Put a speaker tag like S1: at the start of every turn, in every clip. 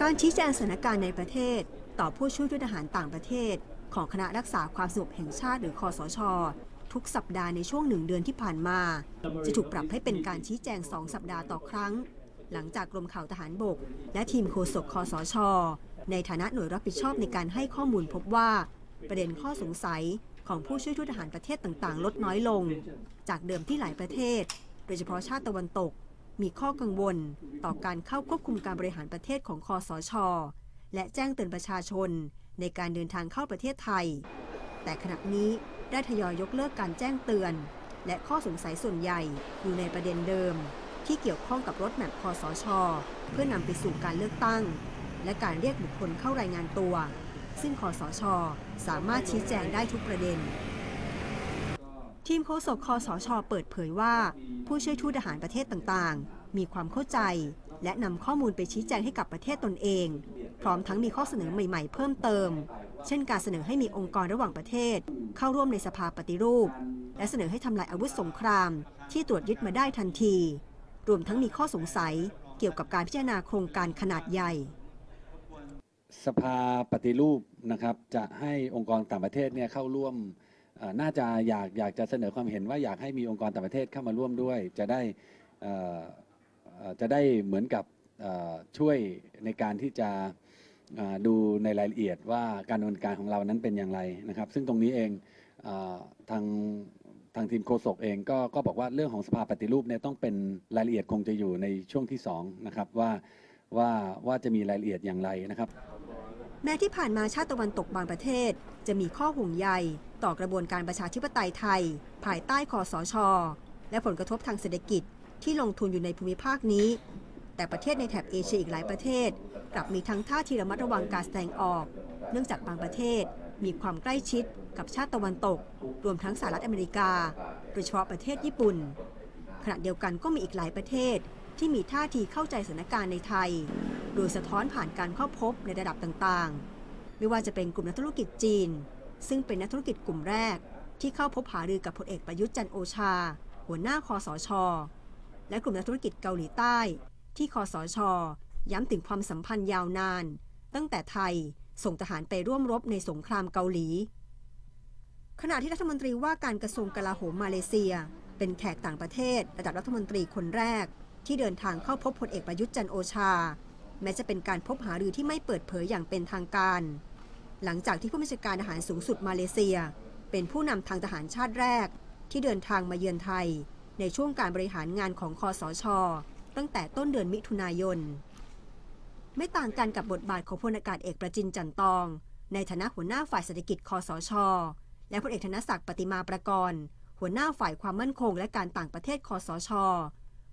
S1: การชี้แจงสถานการณ์ในประเทศ ต่อผู้ช่วยทูตทหารต่างประเทศ ของคณะรักษาความสงบแห่งชาติหรือคอสช ทุกสัปดาห์ในช่วงหนึ่งเดือนที่ผ่านมา จะถูกปรับให้เป็นการชี้แจงสองสัปดาห์ต่อครั้ง หลังจากกรมข่าวทหารบก และทีมโฆษกคอสช ในฐานะหน่วยรับผิดชอบในการให้ข้อมูลพบว่า ประเด็นข้อสงสัยของผู้ช่วยทูตทหารประเทศต่างๆ ลดน้อยลง จากเดิมที่หลายประเทศ โดยเฉพาะชาติตะวันตก มีข้อกังวล ต่อการเข้าควบคุมการบริหารประเทศของคอสช และแจ้งเตือนประชาชน ในการเดินทางเข้าประเทศไทย แต่ขณะนี้ได้ทยอยยกเลิกการแจ้งเตือน และข้อสงสัยส่วนใหญ่อยู่ในประเด็นเดิม ที่เกี่ยวข้องกับรถแมพคอสช เพื่อนำไปสู่การเลือกตั้ง และการเรียกบุคคลเข้ารายงานตัว ซึ่งคอสช สามารถชี้แจงได้ทุกประเด็น ทีมโฆษกคอสชเปิดเผยว่า ผู้ช่วยทูตทหารประเทศต่างๆ มีความเข้าใจ และนำข้อมูลไปชี้แจงให้กับประเทศตนเอง พร้อมทั้งมีข้อเสนอใหม่ๆ เพิ่มเติม เช่นการเสนอให้มีองค์กรระหว่างประเทศ เข้าร่วมในสภาปฏิรูป และเสนอให้ทำลายอาวุธสงคราม ที่ตรวจยึดมาได้ทันที รวมทั้งมีข้อสงสัยเกี่ยวกับการพิจารณาโครงการขนาดใหญ่
S2: สภาปฏิรูปนะครับจะให้องค์กรต่างประเทศเนี่ยเข้าร่วม น่าจะอยากอยากจะเสนอความเห็นว่าอยากให้มีองค์กรต่างประเทศเข้ามาร่วมด้วย จะได้จะได้เหมือนกับช่วยในการที่จะดูในรายละเอียดว่าการดำเนินการของเรานั้นเป็นอย่างไรนะครับ ซึ่งตรงนี้เองอทางทางทีมโฆษกเองก็ก็บอกว่าเรื่องของสภาปฏิรูปเนี่ยต้องเป็นรายละเอียดคงจะอยู่ในช่วงที่สองนะครับว่าว่าว่าจะมีรายละเอียดอย่างไรนะครับ
S1: แม้ที่ผ่านมาชาติตะวันตกบางประเทศ จะมีข้อห่วงใยต่อกระบวนการประชาธิปไตยไทย ภายใต้คอสช และผลกระทบทางเศรษฐกิจที่ลงทุนอยู่ในภูมิภาคนี้ แต่ประเทศในแถบเอเชียอีกหลายประเทศ กลับมีทั้งท่าทีระมัดระวังการแสดงออก เนื่องจากบางประเทศมีความใกล้ชิดกับชาติตะวันตก รวมทั้งสหรัฐอเมริกา โดยเฉพาะประเทศญี่ปุ่น ขณะเดียวกันก็มีอีกหลายประเทศที่มีท่าทีเข้าใจสถานการณ์ในไทย โดยสะท้อนผ่านการเข้าพบในระดับต่างๆ ไม่ว่าจะเป็นกลุ่มนักธุรกิจจีน ซึ่งเป็นนักธุรกิจกลุ่มแรก ที่เข้าพบหารือกับพลเอกประยุทธ์จันโอชา หัวหน้าคอสช และกลุ่มนักธุรกิจเกาหลีใต้ ที่คอสช ย้ำถึงความสัมพันธ์ยาวนาน ตั้งแต่ไทยส่งทหารไปร่วมรบในสงครามเกาหลี ขณะที่รัฐมนตรีว่าการกระทรวงกลาโหมมาเลเซีย เป็นแขกต่างประเทศ ระดับรัฐมนตรีคนแรก ที่เดินทางเข้าพบพลเอกประยุทธ์จันโอชา แม้จะเป็นการพบหารือที่ไม่เปิดเผยอย่างเป็นทางการ หลังจากที่ผู้บัญชาการทหารสูงสุดมาเลเซีย เป็นผู้นำทางทหารชาติแรก ที่เดินทางมาเยือนไทย ในช่วงการบริหารงานของคอสช ตั้งแต่ต้นเดือนมิถุนายน ไม่ต่างกันกับบทบาทของพลอากาศเอกประจินจันตอง ในฐานะหัวหน้าฝ่ายเศรษฐกิจคอสช และพลเอกธนศักดิ์ปฏิมาประกรณ์หัวหน้าฝ่ายความมั่นคง และการต่างประเทศคอสช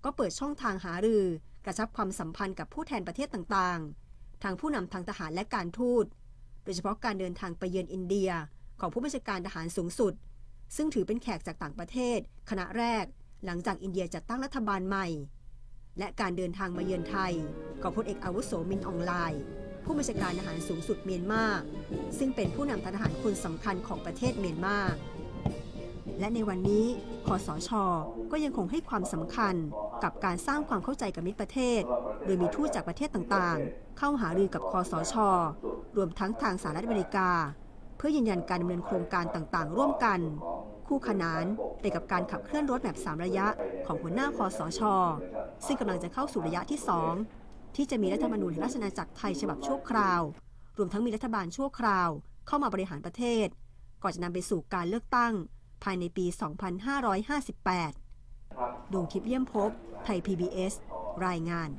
S1: ก็เปิดช่องทางหารือ กระชับความสัมพันธ์กับผู้แทนประเทศต่างๆ ทางผู้นำทางทหารและการทูต โดยเฉพาะการเดินทางไปเยือนอินเดียของผู้บัญชาการทหารสูงสุด ซึ่งถือเป็นแขกจากต่างประเทศ คณะแรก หลังจากอินเดียจัดตั้งรัฐบาลใหม่ และการเดินทางมาเยือนไทยของพลเอกอาวุโสมินอองไลน์ผู้บัญชาการทหารสูงสุดเมียนมาซึ่งเป็นผู้นำทางทหารคนสำคัญของประเทศเมียนมาและในวันนี้คอสช ก็ยังคงให้ความสำคัญ กับการสร้างความเข้าใจกับมิตรประเทศ โดยมีทูตจากประเทศต่างๆ เข้าหารือกับคอสช รวมทั้งทางสหรัฐอเมริกา เพื่อยืนยันการดำเนินโครงการต่างๆ ร่วมกัน คู่ขนานไปกับการขับเคลื่อนรถแบบ3ระยะของหัวหน้าคอสช ซึ่งกำลังจะเข้าสู่ระยะที่ 2 ที่จะมีรัฐธรรมนูญแห่งราชอาณาจักรไทยฉบับชั่วคราว รวมทั้งมีรัฐบาลชั่วคราว เข้ามาบริหารประเทศ ก่อนจะนำไปสู่การเลือกตั้ง ภายในปี 2558 ดวงทิพย์เยี่ยมพบ ไทย PBS รายงาน